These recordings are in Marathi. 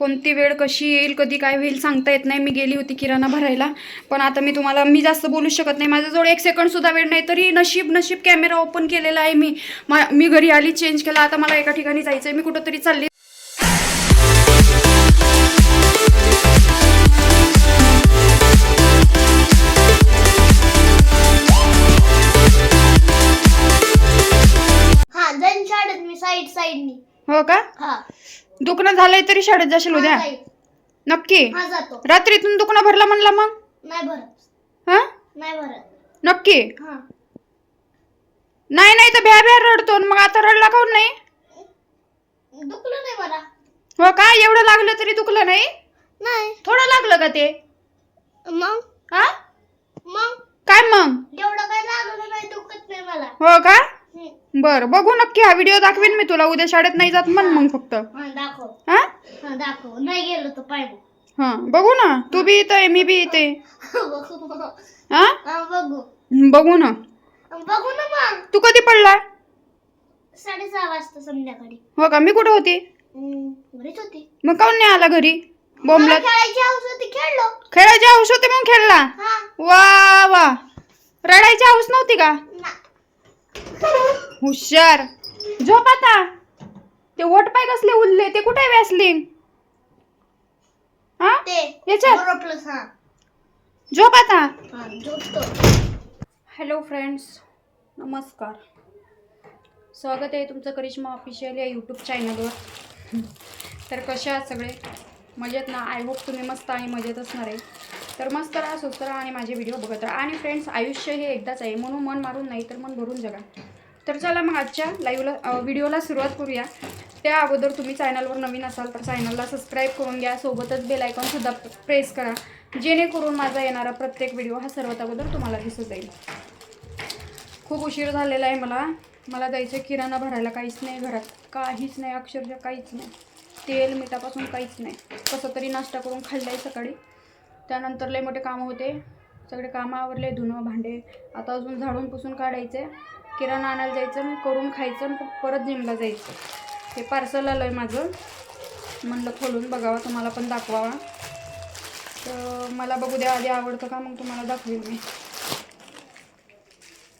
कोणती वेळ कशी येईल कधी काय होईल सांगता येत नाही. मी गेली होती किराणा भरायला. पण आता मी तुम्हाला मी जास्त बोलू शकत नाही. माझ्याजवळ एक सेकंड सुद्धा वेळ नाही. तरी नशीब नशीब कॅमेरा ओपन केलेला आहे मी. मा- मी घरी आली चेंज केला. आता मला एका ठिकाणी जायचं आहे मी कुठंतरी चालली. हा हो का? दुखणं झालंय तरी शाळेत जाशील उद्या. हा, जाईल. नक्की. हा जातो. रात्रीतून दुखणं भरलं म्हणलं मग? नाही भरत. हा? नाही भरत. नक्की? हा. नाही नाही तर भ्या भ्या रडतो मग आता रडला काऊन नाही? दुखलं नाही मला. हो का? एवढं लागलं तरी दुखलं नाही? नाही. थोडं लागलं का ते? मग? हा? मग? काय मग? एवढं काय लागलं नाही दुखत नाही मला. हो का. बर बघू नक्की हा व्हिडिओ दाखवेन मी तुला. उद्या शाळेत नाही जात म्हण मग फक्त. हा दाखव. हा? हा दाखव. नाही गेलो तर पाहिजे हा बघू ना. तू बी इथं मी बी इथे. बघू हा? हा, बघू. बघू ना. बघू ना मग. तू कधी पडला? साडेसहा वाजता संध्याकाळी. हो का? मी कुठं होती? हम्म, घरीच होती. मग काऊन नाही आला घरी? मला बोंबलत? खेळायची हौस होती खेळलो. खेळायची हौस होते मग खेळला? हा. वा वा. रडायची हौस नव्हती का? ना. हुशार. झोप आता. ते वट पाय कसले उरले ते कुठे व्यासलिंग हा? ते याच्यात? बरोबर प्लस हा. झोप आता. हा झोपतो. हॅलो फ्रेंड्स नमस्कार. स्वागत आहे तुमचं करिश्मा ऑफिशियल या यूट्यूब चॅनलवर तर कशा आहात सगळे? मजेत ना? आय होप तुम्ही मस्त आणि मजेत असणार आहे. तर मस्त राहा स्वस्त राहा आणि माझे व्हिडिओ बघत राहा. आणि फ्रेंड्स आयुष्य हे एकदाच आहे. म्हणून मन मारून नाही तर मन भरून जगा. तर चला मग आजच्या लाईव्हला व्हिडिओला सुरुवात करूया. त्या अगोदर तुम्ही चॅनलवर नवीन असाल तर चॅनलला सबस्क्राईब करून घ्या. सोबतच बेल आयकॉनसुद्धा प्रेस करा. जेणेकरून माझा येणारा प्रत्येक व्हिडिओ हा सर्वात अगोदर तुम्हाला दिसत जाईल. खूप उशीर झालेला आहे मला. मला जायचं किराणा भरायला. काहीच नाही घरात. काहीच नाही. अक्षरशः काहीच नाही. तेल मिठापासून काहीच नाही. कसं तरी नाश्ता करून खाल्लाय आहे सकाळी. त्यानंतर लय मोठे कामं होते. सगळे कामं आवरले धुणं भांडे. आता अजून झाडून पुसून काढायचे. किराणा आणायला जायचं आणि करून खायचं आणि परत जिमला जायचं. हे पार्सल आलं आहे माझं. म्हणलं खोलून बघावं तुम्हाला पण दाखवावा. तर मला बघू द्या आधी आवडतं का मग तुम्हाला दाखवेल मी.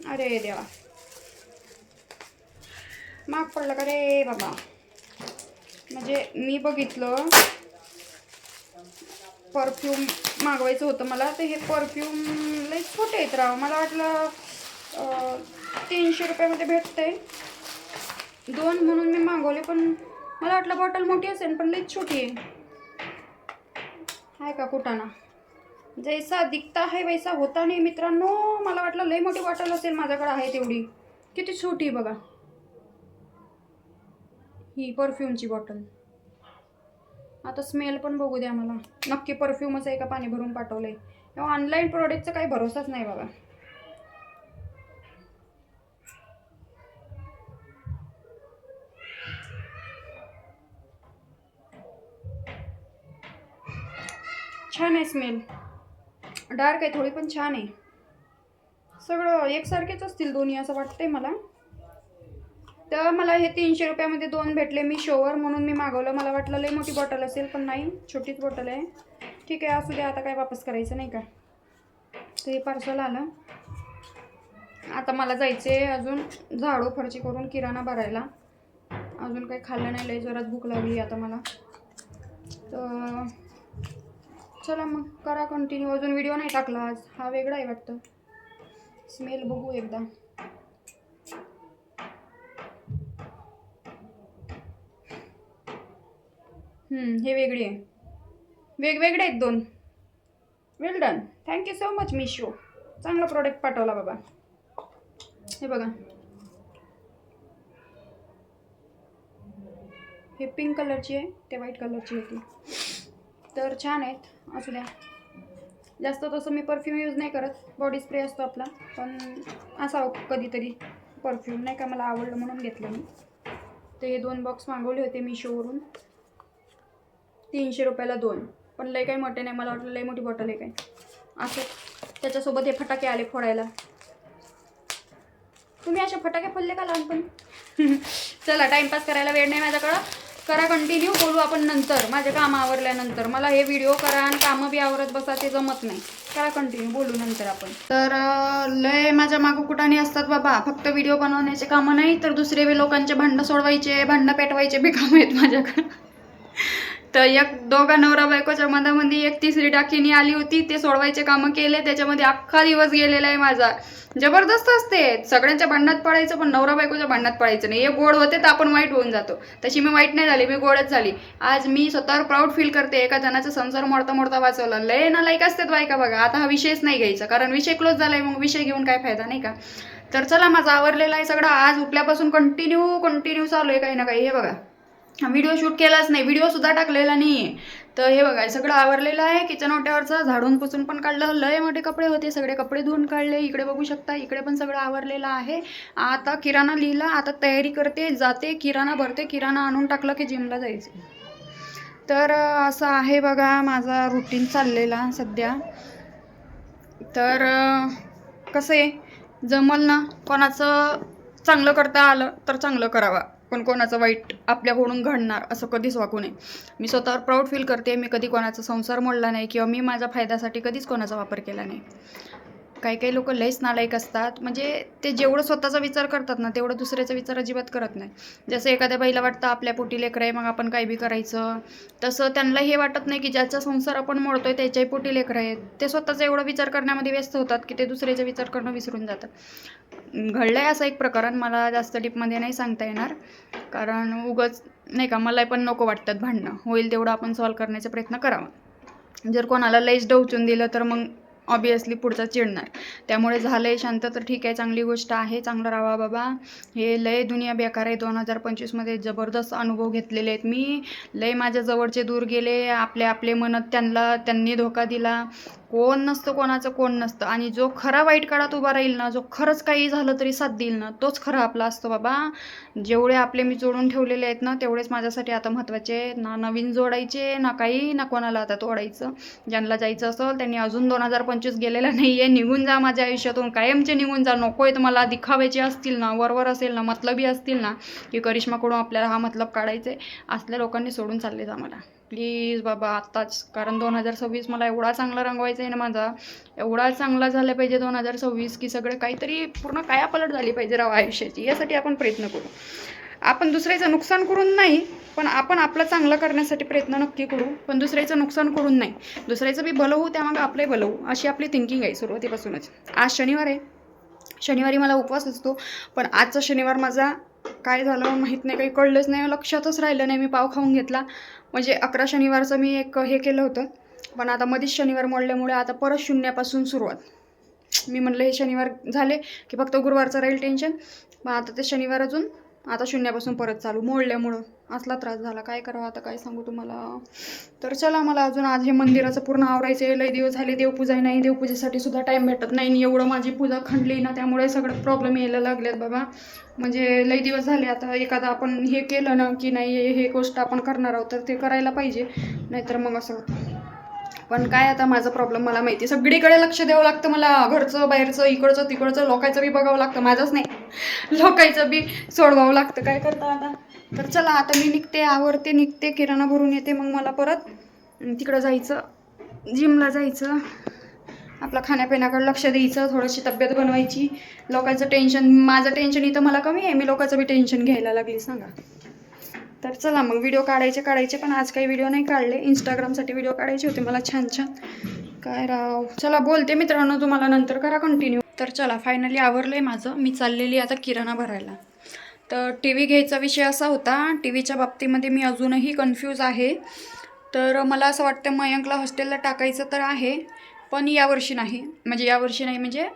अरे देवा. माग पडलं का रे बाबा? म्हणजे मी बघितलं. परफ्यूम मागवायचं होतं मला. तर हे परफ्यूम लई छोटे आहेत राव. मला वाटलं तीनशे रुपयामध्ये भेटतंय. दोन म्हणून मी मागवले पण मला वाटलं बॉटल मोठी असेल पण लईच छोटी आहे. आहे का कुटाणा? जैसा दिखता आहे वैसा होता नाही मित्रांनो. मला वाटलं लई मोठी बॉटल असेल माझ्याकडे आहे तेवढी. किती छोटी आहे बघा. ही परफ्यूमची बॉटल. आता स्मेल पण बघू द्या मला. नक्की परफ्यूमच आहे का पाणी भरून पाठवलंय. तेव्हा ऑनलाईन प्रोडक्टचा काही भरोसाच नाही बाबा. छान आहे स्मेल डार्क आहे थोडी पण छान आहे. सगळं एकसारखेच असतील दोन्ही असं वाटतंय मला. तर मला हे तीनशे रुपयामध्ये दोन भेटले. मी शोवर म्हणून मी मागवलं. मला वाटलं लई मोठी बॉटल असेल पण नाही. छोटीच बॉटल आहे. ठीक आहे असू द्या आता काय वापस करायचं नाही का? ते पार्सल आलं. आता मला जायचे अजून झाडू फरची करून किराणा भरायला. अजून काही खाल्लं नाही लई जोरात भूक लागली आता मला. तर चला मग करा कंटिन्यू अजून व्हिडिओ नाही टाकला आज. हा वेगळा आहे वाटतं. स्मेल बघू एकदा. हम्म, हे वेगळी आहे. वेगवेगळे आहेत दोन. Well done thank you so much Meesho चांगला प्रॉडक्ट पाठवला बाबा. हे बघा. हे पिंक कलरची आहे ते व्हाईट कलरची होती. तर छान आहेत असू द्या. जास्त तसं मी परफ्यूम यूज नाही करत. बॉडी स्प्रे असतो आपला पण असावं कधीतरी परफ्यूम नाही का मला आवडलं म्हणून घेतलं मी. तर हे दोन बॉक्स मागवले होते मिशोवरून तीनशे रुपयाला दोन. पण लई काही मोठे नाही. मला वाटलं लई मोठी बॉटल आहे काय. असं. त्याच्यासोबत हे फटाके आले फोडायला. तुम्ही असे फटाके फोडले का लहानपणी? चला टाईमपास करायला वेळ नाही माझ्याकडं. करा कंटिन्यू बोलू आपण नंतर. माझे कामं आवरल्यानंतर. मला हे व्हिडिओ करा आणि कामं बी आवरत बसा ते जमत नाही. करा कंटिन्यू बोलू नंतर आपण. तर लय माझ्या मागं कुठाने असतात बाबा. फक्त व्हिडिओ बनवण्याचे कामं नाही तर दुसरे बी लोकांचे भांडं सोडवायचे भांडं पेटवायचे बी कामं आहेत माझ्याकडं. तर एक दोघा नवरा बायकोच्या मधामध्ये एक तिसरी डाकिनी आली होती. ते सोडवायचे कामं केले. त्याच्यामध्ये अख्खा दिवस गेलेला आहे माझा. जबरदस्त असते. सगळ्यांच्या भांडणात पडायचं पण नवरा बायकोच्या भांडणात पडायचं नाही. हे गोड होते तर आपण वाईट होऊन जातो. तशी मी वाईट नाही झाली. मी गोडच झाली. आज मी स्वतःवर प्राऊड फील करते. एका जणाचा संसार मोडता मोडता वाचवला. लय ना लाईक असतात बायका बघा. आता हा विषयच नाही घ्यायचा. कारण विषय क्लोज झालाय मग विषय घेऊन काय फायदा नाही का? तर चला माझा आवरलेला आहे सगळं. आज उठल्यापासून कंटिन्यू कंटिन्यू चालू आहे काही ना काही. हे बघा. व्हिडिओ शूट केलाच नाही व्हिडिओसुद्धा टाकलेला नाही आहे तर हे बघा सगळं आवरलेलं आहे किचन ओट्यावरचं झाडून पुसून पण काढलं लय मोठे कपडे होते सगळे कपडे धुवून काढले इकडे बघू शकता इकडे पण सगळं आवरलेलं आहे. आता किराणा लिहिला आता तयारी करते जाते किराणा भरते किराणा आणून टाकलं की जिमला जायचं. तर असं आहे बघा माझा रुटीन चाललेला सध्या. तर कसं आहे? जमल ना? कोणाचं चांगलं करता आलं तर चांगलं करावा. पण कोणाचं वाईट आपल्याकडून घडणार असं कधीच वागू नये. मी स्वतःवर प्राऊड फील करते. मी कधी कोणाचा संसार मोडला नाही किंवा मी माझ्या फायद्यासाठी कधीच कोणाचा वापर केला नाही. काही काही लोक लयच नालायक असतात. म्हणजे ते जेवढं स्वतःचा विचार करतात ना तेवढं दुसऱ्याचा विचार अजिबात करत नाही. जसं एखाद्या बाईला वाटतं आपल्या पोटी लेकरं आहे मग आपण काय बी करायचं? तसं त्यांना हे वाटत नाही की ज्याचा संसार आपण मोडतोय त्याच्याही पोटी लेकरं आहेत. ते स्वतःचा एवढा विचार करण्यामध्ये व्यस्त होतात की ते दुसऱ्याचा विचार करणं विसरून जातात. घडलं आहे असं एक प्रकरण मला जास्त डीपमध्ये नाही सांगता येणार. कारण उगच नाही का मला पण नको वाटतात भांडणं. होईल तेवढं आपण सॉल्व करण्याचा प्रयत्न करावा. जर कोणाला लईच डवचून दिलं तर मग ऑबियसली पुढचा चिडणार. त्यामुळे झालंय शांत तर ठीक आहे चांगली गोष्ट आहे चांगलं राहा बाबा. हे लय दुनिया बेकार आहे दोन हजार पंचवीसमध्ये जबरदस्त अनुभव घेतलेले आहेत. मी लय माझ्या जवळचे दूर गेले आपले आपले म्हणत त्यांना त्यांनी धोका दिला. कोण नसतं कोणाचं कोण नसतं. आणि जो खरा वाईट काळात उभा राहील ना जो खरंच काही झालं तरी साथ देईल ना तोच खरा आपला असतो बाबा. जेवढे आपले मी जोडून ठेवलेले आहेत ना तेवढेच माझ्यासाठी आता महत्त्वाचे ना नवीन जोडायचे ना काही ना कोणाला आता तोडायचं. ज्यांना जायचं असेल त्यांनी अजून दोन हजार पंचवीस गेलेला नाही आहे निघून जा माझ्या आयुष्यातून. कायमचे निघून जा. नको आहेत मला दिखावायचे असतील ना वरवर असेल ना मतलबी असतील ना की करिश्माकडून आपल्याला हा मतलब काढायचा आहे असल्या लोकांनी सोडून चालले जा मला. प्लीज बाबा आत्ताच. कारण दोन हजार सव्वीस मला एवढा चांगला रंगवायचा आहे ना माझा. एवढा चांगला झाला पाहिजे दोन हजार सव्वीस की सगळं काहीतरी पूर्ण कायापलट झाली पाहिजे राव आयुष्याची. यासाठी आपण प्रयत्न करू. आपण दुसऱ्याचं नुकसान करून नाही पण आपण आपलं चांगलं करण्यासाठी प्रयत्न नक्की करू. पण दुसऱ्याचं नुकसान करून नाही. दुसऱ्याचं बी भलं होऊ त्यामागं आपलंही भलं होऊ अशी आपली थिंकिंग आहे सुरुवातीपासूनच. आज शनिवार आहे. शनिवारी मला उपवास असतो पण आजचा शनिवार माझा काय झालं माहीत नाही काही कळलंच नाही लक्षातच राहिलं नाही मी पाव खाऊन घेतला. म्हणजे अकरा शनिवारचं मी एक हे केलं होतं पण आता मध्येच शनिवार मोडल्यामुळे आता परत शून्यापासून सुरुवात. मी म्हणलं हे शनिवार झाले की फक्त गुरुवारचं राहील टेन्शन मग आता ते शनिवार अजून आता शून्यापासून परत चालू. मोडल्यामुळं असला त्रास झाला. काय करावं आता? काय सांगू तुम्हाला? तर चला मला अजून आज हे मंदिराचं पूर्ण आवरायचं आहे. लय दिवस झाले देवपूजा नाही देवपूजेसाठी सुद्धा टाईम भेटत नाही. एवढं माझी पूजा खंडली ना त्यामुळे सगळं प्रॉब्लेम यायला लागलेत बाबा. म्हणजे लय दिवस झाले आता एखादा आपण हे केलं ना की नाही हे- गोष्ट आपण करणार आहोत तर ते करायला पाहिजे. नाहीतर मग असं होतं. पण काय आता माझा प्रॉब्लेम मला माहिती सगळीकडे लक्ष द्यावं लागतं मला. घरचं बाहेरचं इकडचं तिकडचं लोकायचं बी बघावं लागतं. माझंच नाही. लोकांचं बी सोडवावं लागतं. काय करता आता? तर चला आता मी निघते आवरते निघते किराणा भरून येते मग मला परत. तिकडं जायचं जिमला जायचं. आपलं खाण्यापिण्याकडे लक्ष द्यायचं थोडीशी तब्येत बनवायची. लोकांचं टेन्शन माझं टेन्शन इथं मला कमी आहे मी लोकांचं बी टेन्शन घ्यायला लागली सांगा. तर चला मग व्हिडिओ काढायचे काढायचे पण आज काही व्हिडिओ नाही काढले. इंस्टाग्रामसाठी व्हिडिओ काढायचे होते मला छान छान. काय राव? चला बोलते मित्रांनो तुम्हाला नंतर करा कंटिन्यू तर चला फायनली आवरलं आहे माझं. मी चाललेली आता किराणा भरायला. तर टी व्ही घ्यायचा विषय असा होता. टी व्हीच्या बाबतीमध्ये मी अजूनही कन्फ्यूज आहे. तर मला असं वाटतं मयंकला हॉस्टेलला टाकायचं तर आहे पण यावर्षी नाही. म्हणजे यावर्षी नाही म्हणजे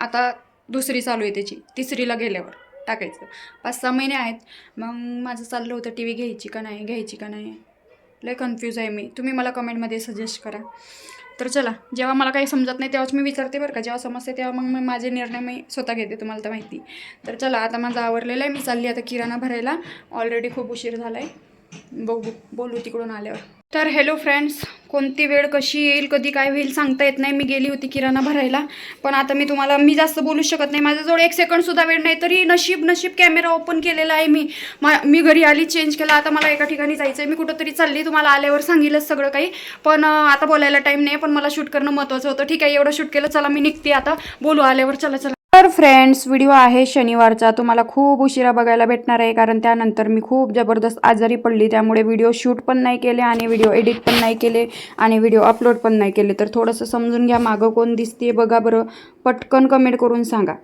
आता दुसरी चालू आहे त्याची. तिसरीला गेल्यावर टाकायचं. पाच सहा महिने आहेत. मग माझं चाललं होतं टी व्ही घ्यायची का नाही घ्यायची का नाही? लय कन्फ्यूज आहे मी. तुम्ही मला कमेंटमध्ये सजेस्ट करा. तर चला जेव्हा मला काही समजत नाही तेव्हाच मी विचारते बरं का. जेव्हा समजते तेव्हा मग मी माझे निर्णय मी स्वतः घेते तुम्हाला तर माहिती. तर चला आता माझं आवरलेलं आहे. मी चालली आता किराणा भरायला. ऑलरेडी खूप उशीर झाला आहे बघू बोलू तिकडून आल्यावर. तर हॅलो फ्रेंड्स कोणती वेळ कशी येईल कधी काय होईल सांगता येत नाही. मी गेली होती किराणा भरायला. पण आता मी तुम्हाला मी जास्त बोलू शकत नाही. माझ्याजवळ एक सेकंडसुद्धा वेळ नाही तरी नशीब नशीब कॅमेरा ओपन केलेला आहे मी. मा मी घरी आली चेंज केला. आता मला एका ठिकाणी जायचं आहे मी कुठंतरी चालली तुम्हाला आल्यावर सांगितलं सगळं काही. पण आता बोलायला टाईम नाही पण मला शूट करणं महत्त्वाचं होतं. ठीक आहे एवढं शूट केलं चला मी निघते आता. बोलू आल्यावर चला चला. तर फ्रेंड्स व्हिडिओ आहे शनिवारचा. तुम्हाला खूप उशिरा बघायला भेटणार आहे कारण त्यानंतर मी खूप जबरदस्त आजारी पडली. त्यामुळे व्हिडिओ शूट पण नाही केले आणि व्हिडिओ एडिट पण नाही केले आणि व्हिडिओ अपलोड पण नाही केले. तर थोडंसं समजून घ्या मागं कोण दिसते बघा बरं. पटकन कमेंट करून सांगा.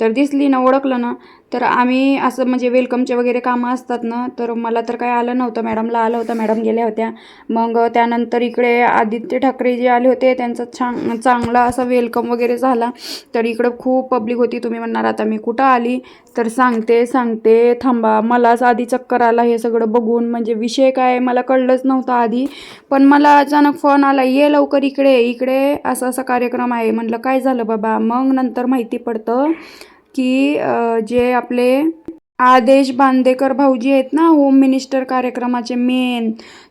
तर दिसली ना ओळखलं ना? तर आम्ही असं म्हणजे वेलकमचे वगैरे कामं असतात ना तर मला तर काय आलं नव्हतं. मॅडमला आलं होतं मॅडम गेल्या होत्या. मग त्यानंतर इकडे आदित्य ठाकरे जे आले होते. त्यांचा छान चांगला असा वेलकम वगैरे झाला. तर इकडं खूप पब्लिक होती. तुम्ही म्हणणार आता मी कुठं आली? तर सांगते सांगते थांबा मलाच आधी चक्कर आला. हे सगळं बघून म्हणजे विषय काय मला कळलंच नव्हतं आधी. पण मला अचानक फोन आला ये लवकर इकडे इकडे असा असा कार्यक्रम आहे. म्हटलं काय झालं बाबा? मग नंतर माहिती पडतं की जे आपले आदेश बांदेकर भाऊजी आहेत ना होम मिनिस्टर कार्यक्रमाचे मेन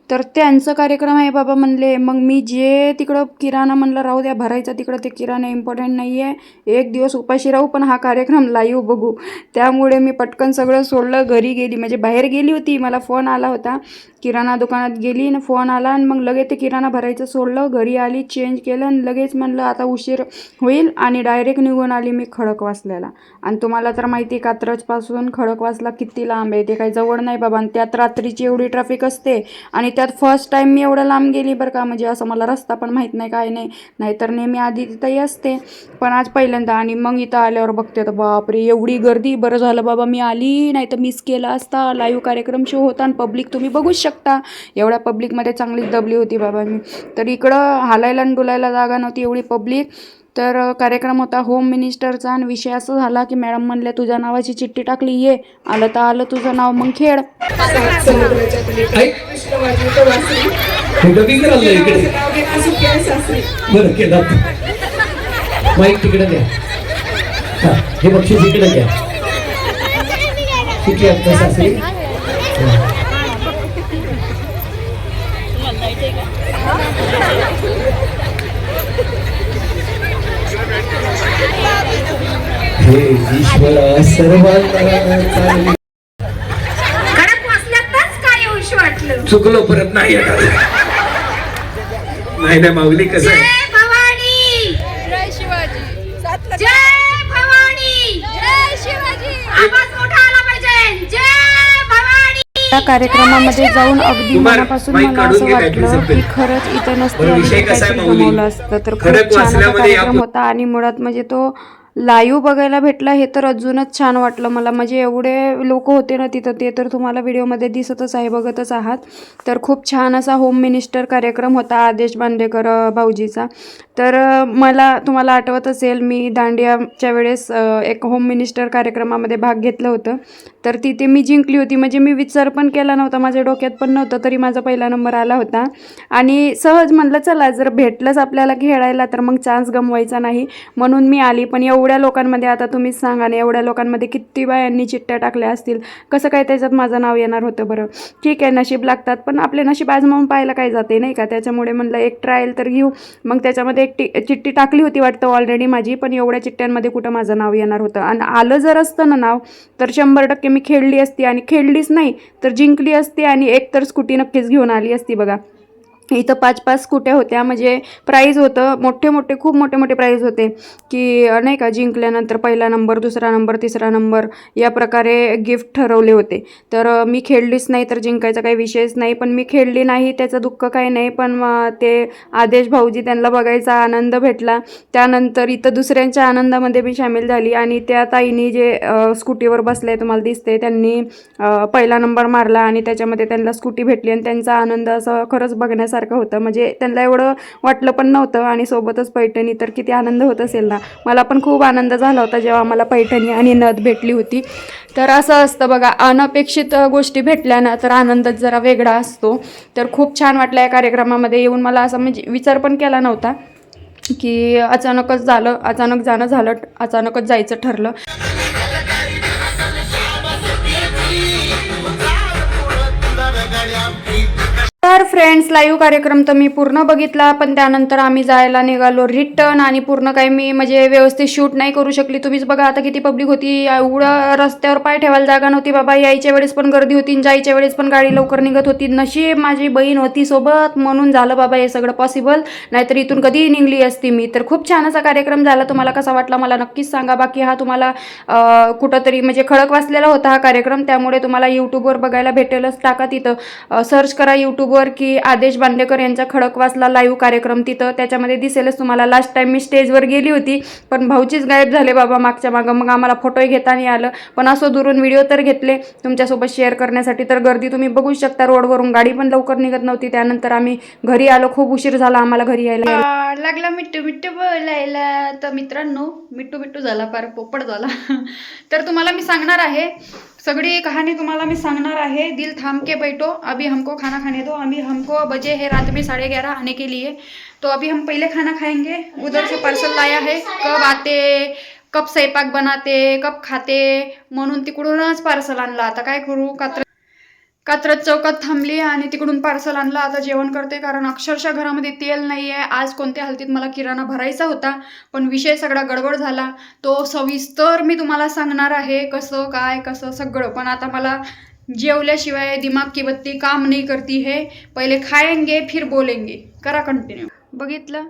तर त्यांचं कार्यक्रम आहे बाबा म्हणले मग मी जे तिकडं किराणा म्हणलं राहू द्या भरायचा तिकडं ते किराणा इम्पॉर्टंट नाही आहे एक दिवस उपाशी राहू पण हा कार्यक्रम लाईव्ह बघू. त्यामुळे मी पटकन सगळं सोडलं घरी गेली. म्हणजे बाहेर गेली होती मला फोन आला होता. किराणा दुकानात गेली आणि फोन आला आणि मग लगेच ते किराणा भरायचं सोडलं. घरी आली चेंज केलं आणि लगेच म्हणलं आता उशीर होईल आणि डायरेक्ट निघून आली मी खडकवासल्याला आणि तुम्हाला तर माहिती आहे कात्रजपासून खडकवासला किती लांब आहे ते काही जवळ नाही बाबा. आणि त्यात रात्रीची एवढी ट्रॅफिक असते आणि त्यात फर्स्ट टाईम मी एवढं लांब गेली बरं का म्हणजे असं मला रस्ता पण माहीत नाही काय नाही. नाहीतर नेहमी आधी तिथंही असते. पण आज पहिल्यांदा आणि मग इथं आल्यावर बघते तर बापरे एवढी गर्दी. बरं झालं बाबा मी आली नाही तर मिस केला असता. लाईव्ह कार्यक्रम शो होता आणि पब्लिक तुम्ही बघूच शकता. एवढ्या पब्लिकमध्ये चांगलीच दबली होती बाबा मी. तर इकडं हालायला आणि डुलायला जागा नव्हती एवढी पब्लिक तर कार्यक्रम होता होम मिनिस्टरचा आणि विषय असं झाला की मॅडम म्हणल्या तुझ्या नावाची चिठ्ठी टाकली ये. आलं तर आलं तुझं नाव मग खेळ. हे माईक तिकडे द्या हे बक्षीस इकडे द्या किती आता सासरी? हा. ईश्वर सर्वांना काय येऊश वाटलं? चुकलो परत नाही येणार. नाही नाही माऊली कसं आहे? जय भवानी! जय शिवाजी. जय भवानी! जय शिवाजी. आवाज मोठा आला पाहिजे. जय भवानी! त्या कार्यक्रमामध्ये जाऊन अगदी कुमार, मनापासून मला काढून असं घे वाटलं. की खरंच इथं नसते बरं, आणि विषय इथं कसा आहे, काहीतरी माऊली? जमवलं असतं. तर खडक खूप छान कार्यक्रम होता आणि मुळात म्हणजे तो लाईव्ह बघायला भेटला हे तर अजूनच छान वाटलं मला. म्हणजे एवढे लोक होते ना तिथं ते तर तुम्हाला व्हिडिओमध्ये दिसतच आहे बघतच आहात. तर खूप छान असा होम मिनिस्टर कार्यक्रम होता आदेश बांदेकर भाऊजीचा. तर मला तुम्हाला आठवत असेल मी दांडियाच्या वेळेस एक होम मिनिस्टर कार्यक्रमामध्ये भाग घेतलं होतं. तर तिथे मी जिंकली होती. म्हणजे मी विचार पण केला नव्हता माझ्या डोक्यात पण नव्हतं तरी माझा पहिला नंबर आला होता. आणि सहज म्हणलं चला जर भेटलंच आपल्याला खेळायला तर मग चान्स गमवायचा नाही. म्हणून मी आली पण एवढ्या लोकांमध्ये आता तुम्हीच सांगा ना एवढ्या लोकांमध्ये किती बायांनी चिठ्ठ्या टाकल्या असतील? कसं काय त्याच्यात माझं नाव येणार होतं बरं? ठीक आहे नशीब लागतात पण आपले नशीब आजमावून पाहायला काय जाते नाही का? त्याच्यामुळे म्हणलं एक ट्रायल तर घेऊ. मग त्याच्यामध्ये एक टी चिठ्ठी टाकली होती वाटतं ऑलरेडी माझी पण एवढ्या चिठ्ठ्यांमध्ये कुठं माझं नाव येणार होतं? आणि आलं जर असतं ना नाव तर शंभर टक्के मी खेळली असती आणि खेळलीच नाही तर जिंकली असती आणि एक तर स्कूटी नक्कीच घेऊन आली असती बघा. इथं पाच पाच स्कूट्या होत्या. म्हणजे प्राईज होतं मोठे मोठे खूप मोठे मोठे प्राईज होते. की नाही का जिंकल्यानंतर पहिला नंबर दुसरा नंबर तिसरा नंबर या प्रकारे गिफ्ट ठरवले होते. तर मी खेळलीच नाही तर जिंकायचा काही विषयच नाही. पण मी खेळली नाही त्याचं दुःख काही नाही. पण ते आदेश भाऊजी त्यांना बघायचा आनंद भेटला. त्यानंतर इथं दुसऱ्यांच्या आनंदामध्ये मी सामील झाली. आणि त्या ताईनी जे स्कूटीवर बसले तुम्हाला दिसते त्यांनी पहिला नंबर मारला. आणि त्याच्यामध्ये त्यांना स्कूटी भेटली. आणि त्यांचा आनंद असं खरंच बघण्यासारखं होतं. म्हणजे त्यांना एवढं वाटलं पण नव्हतं आणि सोबतच पैठणी तर किती आनंद होत असेल ना. मला पण खूप आनंद झाला होता जेव्हा मला पैठणी आणि नथ भेटली होती. तर असं असतं बघा अनपेक्षित गोष्टी भेटल्या ना तर आनंदच जरा वेगळा असतो. तर खूप छान वाटलं या कार्यक्रमामध्ये येऊन. मला असं म्हणजे विचार पण केला नव्हता की अचानकच झालं अचानक जाणं झालं अचानकच जायचं ठरलं. तर फ्रेंड्स लाईव्ह कार्यक्रम तर मी पूर्ण बघितला पण त्यानंतर आम्ही जायला निघालो रिटर्न आणि पूर्ण काही मी म्हणजे व्यवस्थित शूट नाही करू शकली. तुम्हीच बघा आता किती पब्लिक होती. एवढं रस्त्यावर पाय ठेवायला जागा नव्हती बाबा. यायच्या वेळेस पण गर्दी होती जायच्या वेळेस पण गाडी लवकर निघत होती. नशीब माझी बहीण होती सोबत. म्हणून झालं बाबा हे सगळं पॉसिबल नाहीतर इथून कधीही निघली असती मी. तर खूप छान असा कार्यक्रम झाला. तुम्हाला कसा वाटला मला नक्कीच सांगा. बाकी हा तुम्हाला कुठंतरी म्हणजे खडक वाचलेला होता हा कार्यक्रम. त्यामुळे तुम्हाला यूट्यूबवर बघायला भेटेलच. टाका तिथं. सर्च करा यूट्यूबवर की आदेश बांदेकर यांचा खडकवासला लाईव्ह कार्यक्रम तिथं. त्याच्यामध्ये दिसेलच तुम्हाला. लास्ट टाइम मी स्टेजवर गेली होती पण भाऊचीच गायब झाले बाबा मागच्या मागं. मग आम्हाला फोटोही घेता नाही आलं. पण असं दुरून व्हिडिओ तर घेतले. तुमच्यासोबत शेअर करण्यासाठी तर गर्दी तुम्ही बघू शकता. रोडवरून गाडी पण लवकर निघत नव्हती. त्यानंतर आम्ही घरी आलो. खूप उशीर झाला आम्हाला घरी यायला. लागला मिट्टू मिट्टू बोलायला. तर मित्रांनो मिट्टू मिट्टू झाला फार पोपट झाला. तर तुम्हाला मी सांगणार आहे सगळी कहानी तुम्हारा मी सांगणार है दिल थाम के बैठो. अभी हमको खाना खाने दो. अभी हमको बजे है रात में साढ़े ग्यारह आने के लिए. तो अभी हम पहले खाना खाएँगे. उधर से पार्सल लाया है. कब आते? कब सैपाक बनाते? कब खाते? मनु तिकडूनच पार्सल आता काय करू? कात्रज चौकात थांबली आणि तिकडून पार्सल आणलं. आता जेवण करते कारण अक्षरशः घरामध्ये तेल नाही आहे आज कोणत्या हलतीत मला किराणा भरायचा होता पण विषय सगळा गडबड झाला. तो सविस्तर मी तुम्हाला सांगणार आहे कसं काय कसं सगळं. पण आता मला जेवल्याशिवाय दिमाग की बत्ती काम नाही करती हे. पहिले खाएंगे फिर बोलेंगे. करा कंटिन्यू बघितलं?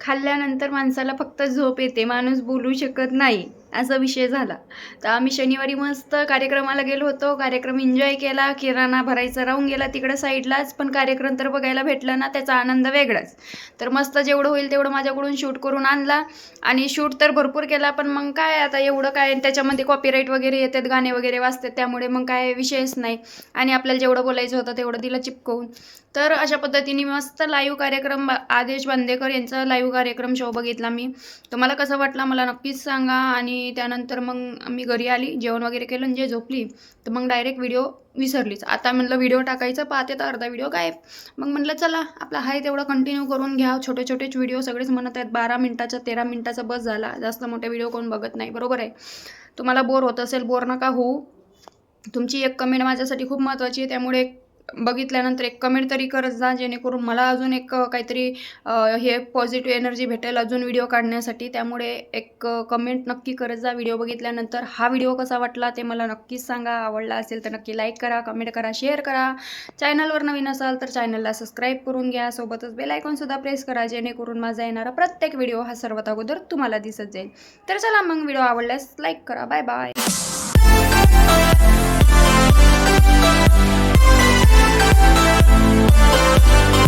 खाल्ल्यानंतर माणसाला फक्त झोप येते. माणूस बोलू शकत नाही. असा विषय झाला. तर आम्ही शनिवारी मस्त कार्यक्रमाला गेलो होतो. कार्यक्रम एन्जॉय केला. किराणा भरायचा राहून गेला तिकडं साईडलाच पण कार्यक्रम तर बघायला भेटला ना त्याचा आनंद वेगळाच. तर मस्त जेवढं होईल तेवढं माझ्याकडून शूट करून आणला. आणि शूट तर भरपूर केला पण मग काय आता एवढं काय? त्याच्यामध्ये कॉपीराईट वगैरे येतात गाणे वगैरे वाजतात त्यामुळे मग काय विषयच नाही. आणि आपल्याला जेवढं बोलायचं होतं तेवढं दिलं चिपकवून. तर अशा पद्धतीने मस्त लाईव्ह कार्यक्रम आदेश बांदेकर यांचा लाईव्ह कार्यक्रम शो बघितला मी. तुम्हाला कसं वाटला मला नक्कीच सांगा. आणि त्यानंतर मग मी घरी आली जेवण वगैरे केलं आणि जे झोपली तर मग डायरेक्ट व्हिडिओ विसरलीच. आता म्हणलं व्हिडिओ टाकायचं पाहते तर अर्धा व्हिडिओ गायब. मग म्हणलं चला आपला आहे तेवढं कंटिन्यू करून घ्या. छोटे छोटेच व्हिडिओ सगळेच म्हणत आहेत बारा मिनटाचा तेरा मिनटाचा बस झाला. जास्त मोठे व्हिडिओ कोण बघत नाही बरोबर आहे? तुम्हाला बोर होत असेल बोर नका होऊ. तुमची एक कमेंट माझ्यासाठी खूप महत्त्वाची आहे त्यामुळे एक बघितल्यानंतर एक कमेंट तरी करत जा जेणेकरून मला अजून एक काहीतरी हे पॉझिटिव्ह एनर्जी भेटेल अजून व्हिडिओ काढण्यासाठी. त्यामुळे एक कमेंट नक्की करत जा व्हिडिओ बघितल्यानंतर. हा व्हिडिओ कसा वाटला ते मला नक्कीच सांगा. आवडला असेल तर नक्की लाईक करा कमेंट करा शेअर करा. चॅनलवर नवीन असाल तर चॅनलला सबस्क्राईब करून घ्या. सोबतच बेल आयकॉनसुद्धा प्रेस करा जेणेकरून माझा येणारा प्रत्येक व्हिडिओ हा सर्वात अगोदर तुम्हाला दिसत जाईल. तर चला मग व्हिडिओ आवडल्यास लाईक करा. Bye bye Música